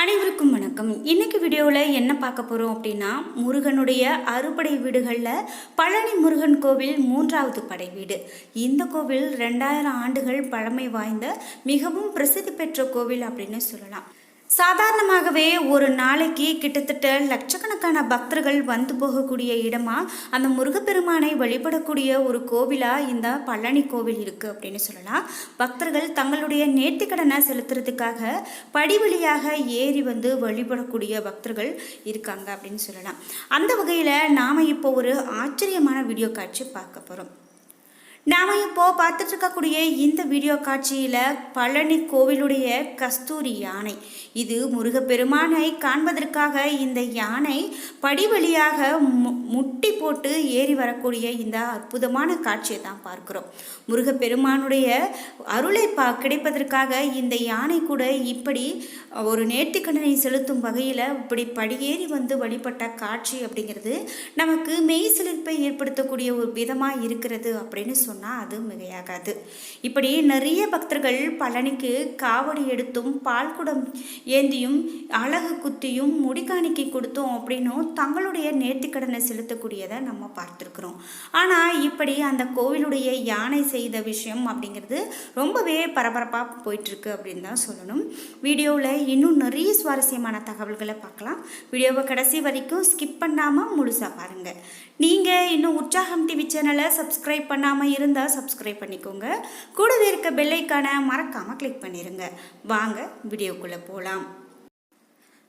அனைவருக்கும் வணக்கம். இன்னைக்கு வீடியோவில் என்ன பார்க்க போகிறோம் அப்படின்னா முருகனுடைய அறுபடை வீடுகளில் பழனி முருகன் கோவில் மூன்றாவது படை வீடு. இந்த கோவில் ரெண்டாயிரம் ஆண்டுகள் பழமை வாய்ந்த மிகவும் பிரசித்தி பெற்ற கோவில் அப்படின்னு சொல்லலாம். சாதாரணமாகவே ஒரு நாளைக்கு கிட்டத்தட்ட லட்சக்கணக்கான பக்தர்கள் வந்து போகக்கூடிய இடமா அந்த முருகப்பெருமானை வழிபடக்கூடிய ஒரு கோவிலாக இந்த பழனி கோவில் இருக்குது அப்படின்னு சொல்லலாம். பக்தர்கள் தங்களுடைய நேர்த்திக்கடனை செலுத்துறதுக்காக படி வழியாக ஏறி வந்து வழிபடக்கூடிய பக்தர்கள் இருக்காங்க அப்படின்னு சொல்லலாம். அந்த வகையில் நாம் இப்போ ஒரு ஆச்சரியமான வீடியோ காட்சி பார்க்க போகிறோம் நாம் இப்போ பார்த்துட்டு இருக்கக்கூடிய இந்த வீடியோ காட்சியில் பழனி கோவிலுடைய கஸ்தூரி யானை. இது முருகப்பெருமானை காண்பதற்காக இந்த யானை படி வழியாக மு- முட்டி போட்டு ஏறி வரக்கூடிய இந்த அற்புதமான காட்சியை தான் பார்க்கிறோம். முருகப்பெருமானுடைய அருளை பா கிடைப்பதற்காக இந்த யானை கூட இப்படி ஒரு நேர்த்திக்கடனை செலுத்தும் வகையில் இப்படி படியேறி வந்து வழிபட்ட காட்சி அப்படிங்கிறது நமக்கு மெய் சிலிர்ப்பை ஏற்படுத்தக்கூடிய ஒரு விதமாக இருக்கிறது அப்படின்னு சொன்னால் அது மிகையாகாது. இப்படி நிறைய பக்தர்கள் பழனிக்கு காவடி எடுத்தும் பால் குடம் ஏந்தியும் அழகு குத்தியும் முடிக்காணிக்கை கொடுத்தோம் அப்படின்னும் தங்களுடைய நேர்த்திக்கடனை செலுத்தக்கூடியதை நம்ம பார்த்துருக்குறோம். ஆனால் இப்படி அந்த கோவிலுடைய யானை செய்த விஷயம் அப்படிங்கிறது ரொம்பவே பரபரப்பாக போயிட்டுருக்கு அப்படின்னு தான் சொல்லணும். வீடியோவில் இன்னும் நிறைய சுவாரஸ்யமான தகவல்களை பார்க்கலாம். வீடியோவை கடைசி வரைக்கும் ஸ்கிப் பண்ணாமல் முழுசாக பாருங்கள் நீங்கள் இன்னும் உற்சாகம் டிவி சேனலை சப்ஸ்கிரைப் பண்ணாமல் இருந்தால் சப்ஸ்கிரைப் பண்ணிக்கோங்க. கூடவே இருக்க பெல்லைக்கான மறக்காமல் கிளிக் பண்ணிடுங்க வாங்க வீடியோக்குள்ளே போகலாம்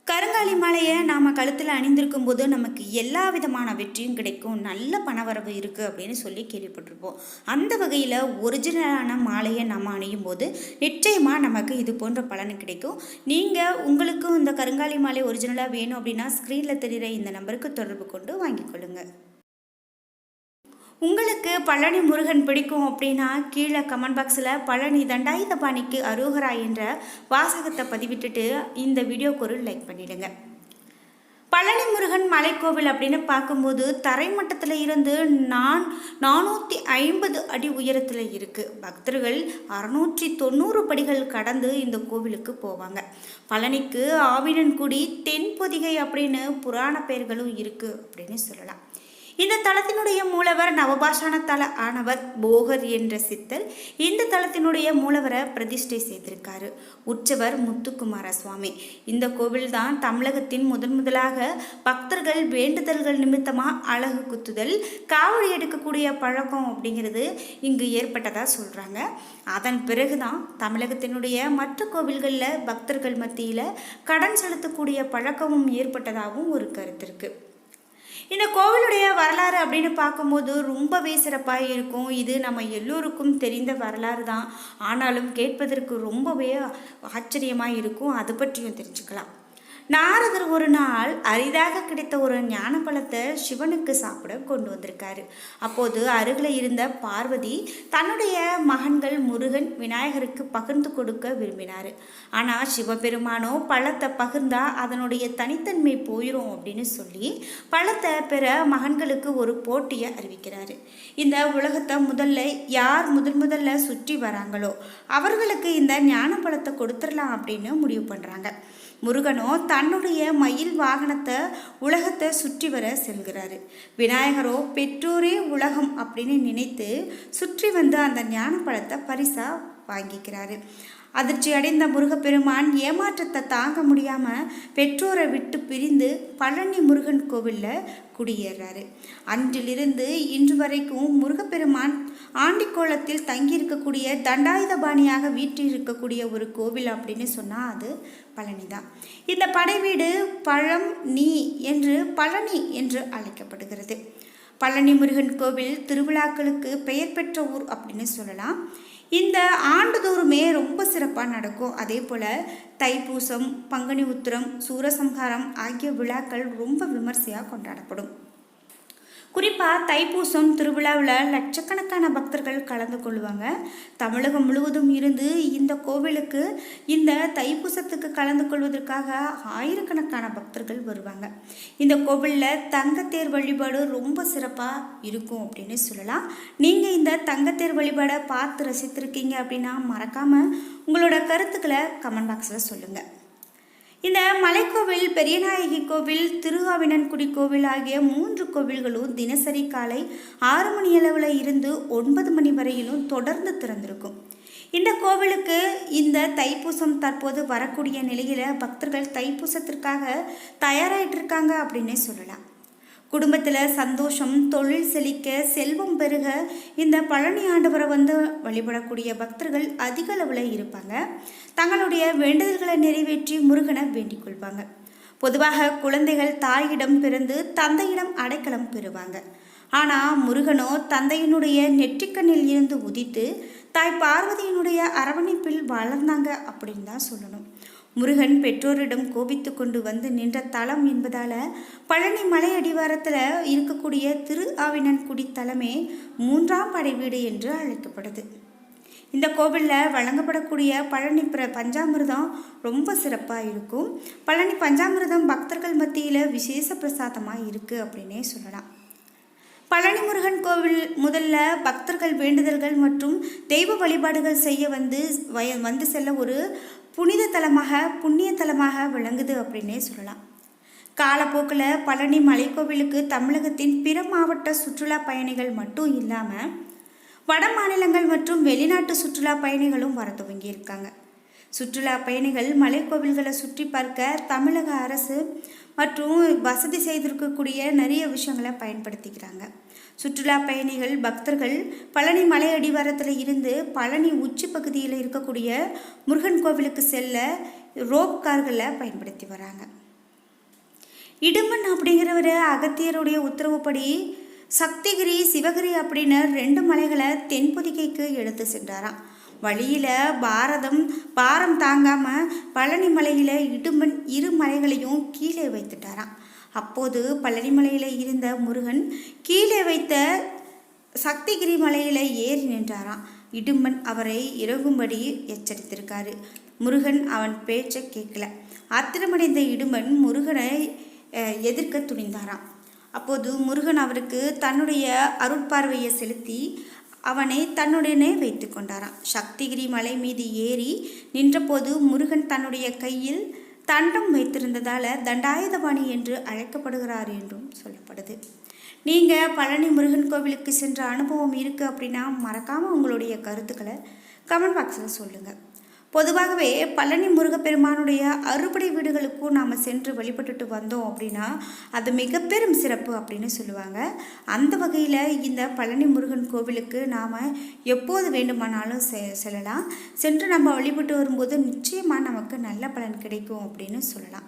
கருங்காலி மாலையை நாம் கழுத்தில் அணிந்திருக்கும் போது நமக்கு எல்லா விதமான வெற்றியும் கிடைக்கும். நல்ல பணவரவு இருக்குது அப்படின்னு சொல்லி கேள்விப்பட்டிருப்போம். அந்த வகையில் ஒரிஜினலான மாலையை நம்ம அணியும் போது நிச்சயமாக நமக்கு இது போன்ற பலன் கிடைக்கும். நீங்கள் உங்களுக்கும் இந்த கருங்காலி மாலை ஒரிஜினலாக வேணும் அப்படின்னா ஸ்க்ரீனில் தெரிகிற இந்த நம்பருக்கு தொடர்பு கொண்டு வாங்கிக் கொள்ளுங்கள் உங்களுக்கு பழனி முருகன் பிடிக்கும் அப்படின்னா கீழே கமெண்ட் பாக்ஸில் பழனி தண்டாயுதபாணிக்கு அருகரா என்ற வாசகத்தை பதிவிட்டுட்டு இந்த வீடியோக்கு ஒரு லைக் பண்ணிடுங்க. பழனி முருகன் மலைக்கோவில் அப்படின்னு பார்க்கும்போது தரைமட்டத்தில் இருந்து நான் நானூற்றி ஐம்பது அடி உயரத்தில் இருக்குது பக்தர்கள் அறுநூற்றி தொண்ணூறு படிகள் கடந்து இந்த கோவிலுக்கு போவாங்க. பழனிக்கு ஆவினன்குடி தென்பொதிகை அப்படின்னு புராண பெயர்களும் இருக்குது அப்படின்னு சொல்லலாம். இந்த தலத்தினுடைய மூலவர் நவபாஷான தல ஆனவர் போகர் என்ற சித்தர் இந்த தலத்தினுடைய மூலவரை பிரதிஷ்டை செய்திருக்காரு. உற்சவர் முத்துக்குமார சுவாமி இந்த கோவில் தான் தமிழகத்தின் முதன் முதலாக பக்தர்கள் வேண்டுதல்கள் நிமித்தமாக அழகு குத்துதல் காவடி எடுக்கக்கூடிய பழக்கம் அப்படிங்கிறது இங்கு ஏற்பட்டதா சொல்கிறாங்க அதன் பிறகுதான் தமிழகத்தினுடைய மற்ற கோவில்களில் பக்தர்கள் மத்தியில் கடன் செலுத்தக்கூடிய பழக்கமும் ஏற்பட்டதாகவும் ஒரு கருத்து இருக்குது இந்த கோவிலுடைய வரலாறு அப்படின்னு பார்க்கும்போது ரொம்பவே சிறப்பாக இருக்கும். இது நம்ம எல்லோருக்கும் தெரிந்த வரலாறு தான். ஆனாலும் கேட்பதற்கு ரொம்பவே ஆச்சரியமாக இருக்கும். அது பற்றியும் தெரிஞ்சுக்கலாம். நாரதர் ஒரு நாள் அரிதாக கிடைத்த ஒரு ஞான பழத்தை சிவனுக்கு சாப்பிட கொண்டு வந்திருக்காரு. அப்போது அருகில் இருந்த பார்வதி தன்னுடைய மகன்கள் முருகன் விநாயகருக்கு பகிர்ந்து கொடுக்க விரும்பினார். ஆனால் சிவபெருமானோ பழத்தை பகிர்ந்தா அதனுடைய தனித்தன்மை போயிடும் அப்படின்னு சொல்லி பழத்தை பெற மகன்களுக்கு ஒரு போட்டியை அறிவிக்கிறாரு. இந்த உலகத்தை முதல்ல யார் முதல் முதல்ல சுற்றி வராங்களோ அவர்களுக்கு இந்த ஞான பழத்தை கொடுத்துடலாம் அப்படின்னு முடிவு பண்ணுறாங்க முருகனோ தன்னுடைய மயில் வாகனத்தை உலகத்தை சுற்றி வர செல்கிறாரு. விநாயகரோ பெற்றோரே உலகம் அப்படின்னு நினைத்து சுற்றி வந்து அந்த ஞான பழத்தை பரிசா வாங்கிக்கிறாரு. அதிர்ச்சி அடைந்த முருகப்பெருமான் ஏமாற்றத்தை தாங்க முடியாமல் பெற்றோரை விட்டு பிரிந்து பழனி முருகன் கோவிலில் குடியேறாரு. அன்றிலிருந்து இன்று வரைக்கும் முருகப்பெருமான் ஆண்டிக்கோலத்தில் தங்கியிருக்கக்கூடிய தண்டாயுதபாணியாக வீற்றிருக்கக்கூடிய ஒரு கோவில் அப்படின்னு சொன்னால் அது பழனி தான் இந்த படைவீடு பழம் நீ என்று பழனி என்று அழைக்கப்படுகிறது. பழனி முருகன் கோவில் திருவிழாக்களுக்கு பெயர் பெற்ற ஊர் அப்படின்னு சொல்லலாம். இந்த ஆண்டுதோறுமே ரொம்ப சிறப்பாக நடக்கும். அதே போல் தைப்பூசம் பங்குனி உத்திரம் சூரசம்ஹாரம் ஆகிய விழாக்கள் ரொம்ப விமர்சையாக கொண்டாடப்படும். குறிப்பாக தைப்பூசம் திருவிழாவில் லட்சக்கணக்கான பக்தர்கள் கலந்து கொள்வாங்க. தமிழகம் முழுவதும் இருந்து இந்த கோவிலுக்கு இந்த தைப்பூசத்துக்கு கலந்து கொள்வதற்காக ஆயிரக்கணக்கான பக்தர்கள் வருவாங்க. இந்த கோவிலில் தங்கத்தேர் வழிபாடு ரொம்ப சிறப்பாக இருக்கும் அப்படின்னு சொல்லலாம். நீங்கள் இந்த தங்கத்தேர் வழிபாடை பார்த்து ரசித்திருக்கீங்க அப்படின்னா மறக்காமல் உங்களோட கருத்துக்களை கமெண்ட் பாக்ஸில் சொல்லுங்கள் இந்த மலைக்கோவில் பெரியநாயகி கோவில் திருகாவினன்குடி கோவில் ஆகிய மூன்று கோவில்களும் தினசரி காலை ஆறு மணி அளவில் இருந்து ஒன்பது மணி வரையிலும் தொடர்ந்து திறந்திருக்கும். இந்த கோவிலுக்கு இந்த தைப்பூசம் தற்போது வரக்கூடிய நிலையில் பக்தர்கள் தைப்பூசத்திற்காக தயாராகிட்டு இருக்காங்க அப்படின்னே சொல்லலாம். குடும்பத்தில் சந்தோஷம் தொழில் செழிக்க செல்வம் பெருக இந்த பழனி ஆண்டவரை வந்து வழிபடக்கூடிய பக்தர்கள் அதிக அளவில் இருப்பாங்க. தங்களுடைய வேண்டுதல்களை நிறைவேற்றி முருகனை வேண்டிக் கொள்வாங்க. பொதுவாக குழந்தைகள் தாயிடம் பிறந்து தந்தையிடம் அடைக்கலம் பெறுவாங்க. ஆனால் முருகனோ தந்தையினுடைய நெற்றிக்கண்ணில் இருந்து உதித்து தாய் பார்வதியினுடைய அரவணைப்பில் வளர்ந்தாங்க அப்படின்னு தான் சொல்லணும். முருகன் பெற்றோரிடம் கோபித்து கொண்டு வந்து நின்ற தலம் என்பதால் பழனி மலை அடிவாரத்தில் இருக்கக்கூடிய திரு ஆவினன்குடி தலமே மூன்றாம் படை வீடு என்று அழைக்கப்படுது. இந்த கோவிலில் வழங்கப்படக்கூடிய பழனி பிர பஞ்சாமிர்தம் ரொம்ப சிறப்பாக இருக்கும். பழனி பஞ்சாமிர்தம் பக்தர்கள் மத்தியில் விசேஷ பிரசாதமாக இருக்குது அப்படின்னே சொல்லலாம். பழனி முருகன் கோவில் முதல்ல பக்தர்கள் வேண்டுதல்கள் மற்றும் தெய்வ வழிபாடுகள் செய்ய வந்து வய வந்து செல்ல ஒரு புனித தலமாக புண்ணிய தலமாக விளங்குது அப்படின்னே சொல்லலாம். காலப்போக்கில் பழனி மலைக்கோவிலுக்கு தமிழகத்தின் பிற மாவட்ட சுற்றுலா பயணிகள் மட்டும் இல்லாமல் வட மாநிலங்கள் மற்றும் வெளிநாட்டு சுற்றுலா பயணிகளும் வர துவங்கியிருக்காங்க சுற்றுலா பயணிகள் மலைக்கோவில்களை சுற்றி பார்க்க தமிழக அரசு மற்றும் வசதி செய்திருக்கக்கூடிய நிறைய விஷயங்களை பயன்படுத்திக்கிறாங்க. சுற்றுலா பயணிகள் பக்தர்கள் பழனி மலை அடிவாரத்தில் இருந்து பழனி உச்சி பகுதியில் இருக்கக்கூடிய முருகன் கோவிலுக்கு செல்ல ரோப் கார்களை பயன்படுத்தி வராங்க. இடுமன் அப்படிங்கிறவர் அகத்தியருடைய உத்தரவுப்படி சக்திகிரி சிவகிரி அப்படின்னு ரெண்டு மலைகளை தென்பொதிகைக்கு எடுத்து சென்றாராம். வழியில் பாரதம் பாரம் தாங்காமல் பழனி மலையில் இடுமன் இரு மலைகளையும் கீழே வைத்துட்டாராம். அப்போது பழனிமலையில் இருந்த முருகன் கீழே வைத்த சக்திகிரி மலையில் ஏறி நின்றாராம். இடும்பன் அவரை இறங்கும்படி எச்சரித்திருக்காரு. முருகன் அவன் பேச்சை கேட்கல. ஆத்திரமடைந்த இடும்பன் முருகனை எதிர்க்க துணிந்தாராம். அப்போது முருகன் அவருக்கு தன்னுடைய அருட்பார்வையை செலுத்தி அவனை தன்னுடனே வைத்து கொண்டாராம். சக்திகிரி மலை மீது ஏறி நின்றபோது முருகன் தன்னுடைய கையில் தண்டம் வைத்திருந்ததால் தண்டாயுதபாணி என்று அழைக்கப்படுகிறார் என்றும் சொல்லப்படுது. நீங்கள் பழனி முருகன் கோவிலுக்கு சென்ற அனுபவம் இருக்குது அப்படின்னா மறக்காமல் உங்களுடைய கருத்துக்களை கமெண்ட் பாக்ஸில் சொல்லுங்கள் பொதுவாகவே பழனி முருகப்பெருமானுடைய அறுபடை வீடுகளுக்கும் நாம் சென்று வழிபட்டுட்டு வந்தோம் அப்படின்னா அது மிக பெரும் சிறப்பு அப்படின்னு சொல்லுவாங்க. அந்த வகையில் இந்த பழனி முருகன் கோவிலுக்கு நாம் எப்போது வேண்டுமானாலும் செ செல்லலாம். சென்று நம்ம வழிபட்டு வரும்போது நிச்சயமாக நமக்கு நல்ல பலன் கிடைக்கும் அப்படின்னு சொல்லலாம்.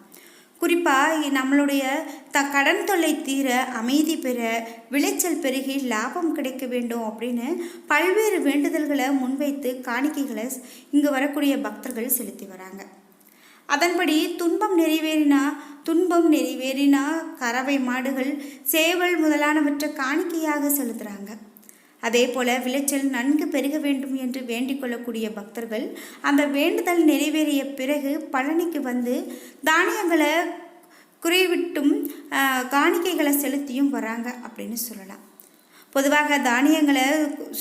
குறிப்பாக நம்மளுடைய த கடன் தொல்லை தீர அமைதி பெற விளைச்சல் பெருகி லாபம் கிடைக்க வேண்டும் அப்படின்னு பல்வேறு வேண்டுதல்களை முன்வைத்து காணிக்கைகளை இங்கு வரக்கூடிய பக்தர்கள் செலுத்தி வராங்க. அதன்படி துன்பம் நிறைவேறினா துன்பம் நிறைவேறினா கறவை மாடுகள் சேவல் முதலானவற்றை காணிக்கையாக செலுத்துகிறாங்க அதே போல விளைச்சல் நன்கு பெருக வேண்டும் என்று வேண்டிக் கொள்ளக்கூடிய பக்தர்கள் அந்த வேண்டுதல் நிறைவேறிய பிறகு பழனிக்கு வந்து தானியங்களை குறைவிட்டும் காணிக்கைகளை செலுத்தியும் வராங்க அப்படின்னு சொல்லலாம். பொதுவாக தானியங்களை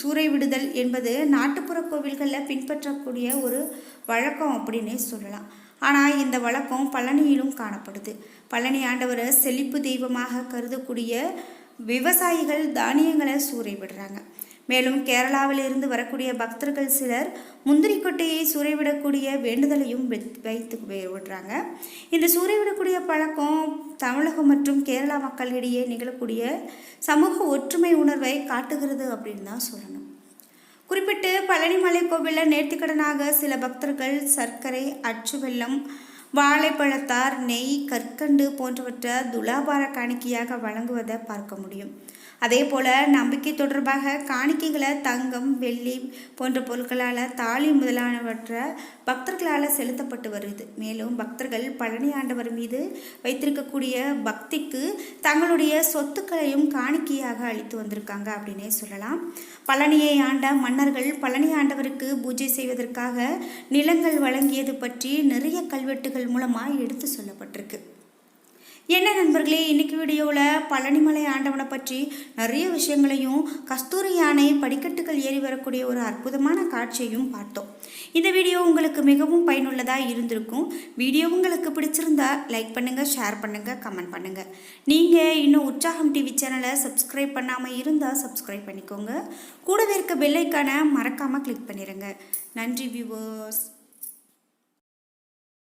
சூறை விடுதல் என்பது நாட்டுப்புற கோவில்களில் பின்பற்றக்கூடிய ஒரு வழக்கம் அப்படின்னே சொல்லலாம். ஆனால் இந்த வழக்கம் பழனியிலும் காணப்படுது. பழனி ஆண்டவரை செழிப்பு தெய்வமாக கருதக்கூடிய விவசாயிகள் தானியங்களை சூறை விடுறாங்க. மேலும் கேரளாவில் இருந்து வரக்கூடிய பக்தர்கள் சிலர் முந்திரி கொட்டையை சூறைவிடக்கூடிய வேண்டுதலையும் வைத்து விடுறாங்க இந்த சூறைவிடக்கூடிய பழக்கம் தமிழகம் மற்றும் கேரளா மக்களிடையே நிகழக்கூடிய சமூக ஒற்றுமை உணர்வை காட்டுகிறது அப்படின்னு தான் சொல்லணும். குறிப்பிட்டு பழனிமலை கோவிலில் நேர்த்திக்கடனாக சில பக்தர்கள் சர்க்கரை அச்சு வெள்ளம் வாழைப்பழத்தார் நெய் கற்கண்டு போன்றவற்றை துலாபார காணிக்கையாக வழங்குவதை பார்க்க முடியும். அதே போல் நம்பிக்கை தொடர்பாக காணிக்கைகளை தங்கம் வெள்ளி போன்ற பொருட்களால் தாலி முதலானவற்றை பக்தர்களால் செலுத்தப்பட்டு வருது. மேலும் பக்தர்கள் பழனி ஆண்டவர் மீது வைத்திருக்கக்கூடிய பக்திக்கு தங்களுடைய சொத்துக்களையும் காணிக்கையாக அளித்து வந்திருக்காங்க அப்படின்னே சொல்லலாம். பழனியை ஆண்ட மன்னர்கள் பழனி ஆண்டவருக்கு பூஜை செய்வதற்காக நிலங்கள் வழங்கியது பற்றி நிறைய கல்வெட்டுகள் மூலமாக எடுத்து சொல்லப்பட்டிருக்கு. என்ன நண்பர்களே இன்னைக்கு வீடியோவில் பழனிமலை ஆண்டவனை பற்றி நிறைய விஷயங்களையும் கஸ்தூரி யானை படிக்கட்டுகள் ஏறி வரக்கூடிய ஒரு அற்புதமான காட்சியையும் பார்த்தோம். இந்த வீடியோ உங்களுக்கு மிகவும் பயனுள்ளதாக இருந்திருக்கும். வீடியோ உங்களுக்கு பிடிச்சிருந்தா லைக் பண்ணுங்கள் ஷேர் பண்ணுங்கள் கமெண்ட் பண்ணுங்கள் நீங்கள் இன்னும் உற்சாகம் டிவி சேனலை சப்ஸ்கிரைப் பண்ணாமல் இருந்தால் சப்ஸ்கிரைப் பண்ணிக்கோங்க. கூடவே இருக்க பெல்லைக்கான மறக்காமல் கிளிக் பண்ணிடுங்க நன்றி வியூவர்ஸ்